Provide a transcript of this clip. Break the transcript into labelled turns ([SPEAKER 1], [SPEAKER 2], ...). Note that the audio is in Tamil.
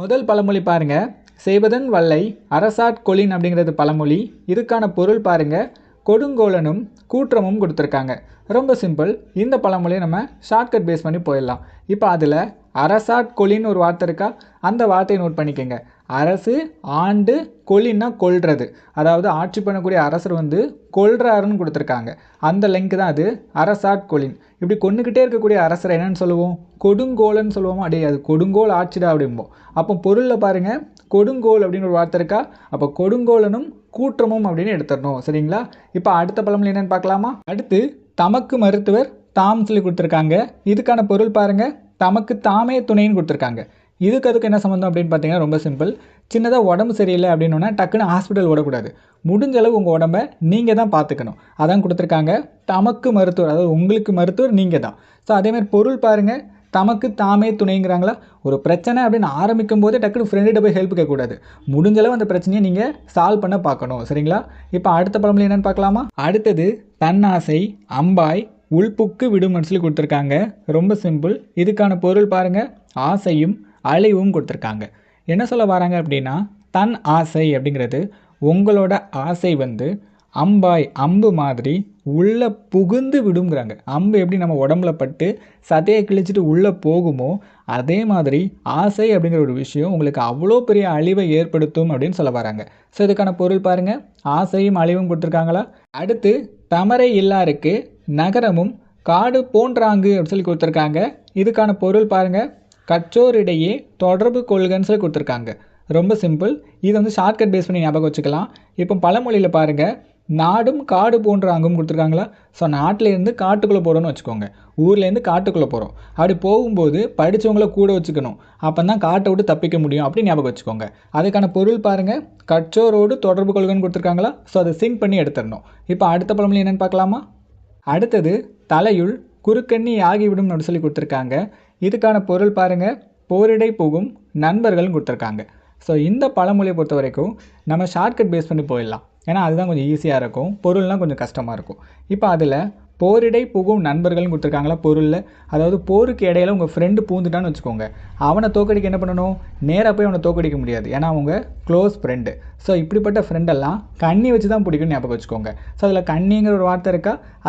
[SPEAKER 1] முதல் பழமொழி பாருங்க. செய்வதன் வல்லை அரசாட் கொளின் அப்படிங்கிறது பழமொழி. இதுக்கான பொருள் பாருங்க. கொடுங்கோலனும் கூற்றமும் கொடுத்துருக்காங்க. ரொம்ப சிம்பிள் இந்த பழமொழியை நம்ம ஷார்ட்கட் பேஸ் பண்ணி போயிடலாம். இப்போ அதில் அரசாட் கொலின்னு ஒரு வார்த்தை இருக்கா? அந்த வார்த்தையை நோட் பண்ணிக்கோங்க. அரசு ஆண்டு கொலின்னா கொள்றது அதாவது ஆட்சி பண்ணக்கூடிய அரசர் வந்து கொள்றாருன்னு கொடுத்துருக்காங்க. அந்த லிங்க் தான் அது அரசாட் கொலின். இப்படி கொண்டுக்கிட்டே இருக்கக்கூடிய அரசரை என்னன்னு சொல்லுவோம்? கொடுங்கோலன்னு சொல்லுவோமா? அடே அது கொடுங்கோல் ஆட்சிடா அப்படிம்போம் அப்போ பொருளில் பாருங்கள் கொடுங்கோல் அப்படின்னு ஒரு வார்த்தை இருக்கா? அப்போ கொடுங்கோலனும் கூற்றமும் அப்படின்னு எடுத்துடணும். சரிங்களா? இப்போ அடுத்த பழமொழி என்னென்னு பார்க்கலாமா? அடுத்து தமக்கு மருத்துவர் தாம் சொல்லி கொடுத்துருக்காங்க. இதுக்கான பொருள் பாருங்கள் தமக்கு தாமே துணைன்னு கொடுத்துருக்காங்க. இதுக்கு அதுக்கு என்ன சம்மந்தம் அப்படின்னு பார்த்தீங்கன்னா ரொம்ப சிம்பிள் சின்னதாக உடம்பு சரியில்லை அப்படின்னோன்னா டக்குன்னு ஹாஸ்பிட்டல் ஓடக்கூடாது. முடிஞ்ச அளவு உங்கள் உடம்ப நீங்கள் தான் பார்த்துக்கணும். அதான் கொடுத்துருக்காங்க. தமக்கு மருத்துவர் அதாவது உங்களுக்கு மருத்துவர் நீங்கள் தான். ஸோ அதேமாதிரி பொருள் பாருங்கள் தமக்கு தாமே துணைங்கிறாங்களா? ஒரு பிரச்சனை அப்படின்னு ஆரம்பிக்கும் போதே டக்குனு ஃப்ரெண்டுகிட்ட போய் ஹெல்ப் கேட்கக்கூடாது. முடிஞ்சளவு அந்த பிரச்சனையை நீங்கள் சால்வ் பண்ண பார்க்கணும். சரிங்களா? இப்போ அடுத்த பழமொழி என்னென்னு பார்க்கலாமா? அடுத்தது தன்னாசை அம்பாய் உள்புக்கு விடும்னு சொல்லி கொடுத்துருக்காங்க. ரொம்ப சிம்பிள் இதுக்கான பொருள் பாருங்கள் ஆசையும் அழிவும் கொடுத்துருக்காங்க. என்ன சொல்ல வராங்க அப்படின்னா தன் ஆசை அப்படிங்கிறது உங்களோட ஆசை வந்து அம்பாய் அம்பு மாதிரி உள்ளே புகுந்து விடுங்கிறாங்க. அம்பு எப்படி நம்ம உடம்புல பட்டு சதையை கிழிச்சிட்டு உள்ளே போகுமோ அதே மாதிரி ஆசை அப்படிங்கிற ஒரு விஷயம் உங்களுக்கு அவ்வளோ பெரிய அழிவை ஏற்படுத்தும் அப்படின்னு சொல்ல வராங்க. ஸோ இதுக்கான பொருள் பாருங்கள் ஆசையும் அழிவும் கொடுத்துருக்காங்களா? அடுத்து தமரை இல்லாருக்கு நகரமும் காடு போன்றாங்கு அப்படின்னு சொல்லி கொடுத்துருக்காங்க. இதுக்கான பொருள் பாருங்கள் கற்றோரிடையே தொடர்பு கொள்கைன்னு சொல்லி கொடுத்துருக்காங்க. ரொம்ப சிம்பிள் இது வந்து ஷார்ட்கட் பேஸ் பண்ணி ஞாபகம் வச்சுக்கலாம். இப்போ பழமொழியில் பாருங்கள் நாடும் காடு போன்ற அங்கும் கொடுத்துருக்காங்களா? ஸோ நாட்டிலேருந்து காட்டுக்குள்ளே போகிறோன்னு வச்சுக்கோங்க. ஊர்லேருந்து காட்டுக்குள்ளே போகிறோம் அப்படி போகும்போது படித்தவங்கள கூட வச்சுக்கணும். அப்போ தான் காட்டை விட்டு தப்பிக்க முடியும் அப்படின்னு ஞாபகம் வச்சுக்கோங்க. அதுக்கான பொருள் பாருங்கள் கற்றோரோடு தொடர்பு கொள்கைன்னு கொடுத்துருக்காங்களா? ஸோ அதை சிங்க் பண்ணி எடுத்துடணும். இப்போ அடுத்த பழமொழி என்னென்னு பார்க்கலாமா? அடுத்தது தலையுள் குறுக்கண்ணி ஆகிவிடும் அப்படின்னு சொல்லி கொடுத்துருக்காங்க. இதுக்கான பொருள் பாருங்கள் போரிடை போகும் நண்பர்கள்னு கொடுத்துருக்காங்க. ஸோ இந்த பழமொழியை பொறுத்த வரைக்கும் நம்ம ஷார்ட்கட் பேஸ் பண்ணி போயிடலாம். ஏன்னா அதுதான் கொஞ்சம் ஈஸியாக இருக்கும். பொருள்லாம் கொஞ்சம் கஷ்டமாக இருக்கும். இப்போ அதில் போரிடை புகும் நண்பர்கள்னு கொடுத்துருக்காங்களா பொருளில்? அதாவது போருக்கு இடையில உங்கள் ஃப்ரெண்டு பூந்துட்டான்னு வச்சுக்கோங்க. அவனை தோக்கடிக்க என்ன பண்ணணும்? நேராக போய் அவனை தோக்கடிக்க முடியாது. ஏன்னா அவங்க க்ளோஸ் ஃப்ரெண்டு ஸோ இப்படிப்பட்ட ஃப்ரெண்டெல்லாம் கண்ணி வச்சு தான் பிடிக்கும்னு ஞாபகம் வச்சுக்கோங்க. ஸோ அதில் கண்ணிங்கிற ஒரு வார்த்தை இருக்கா? அது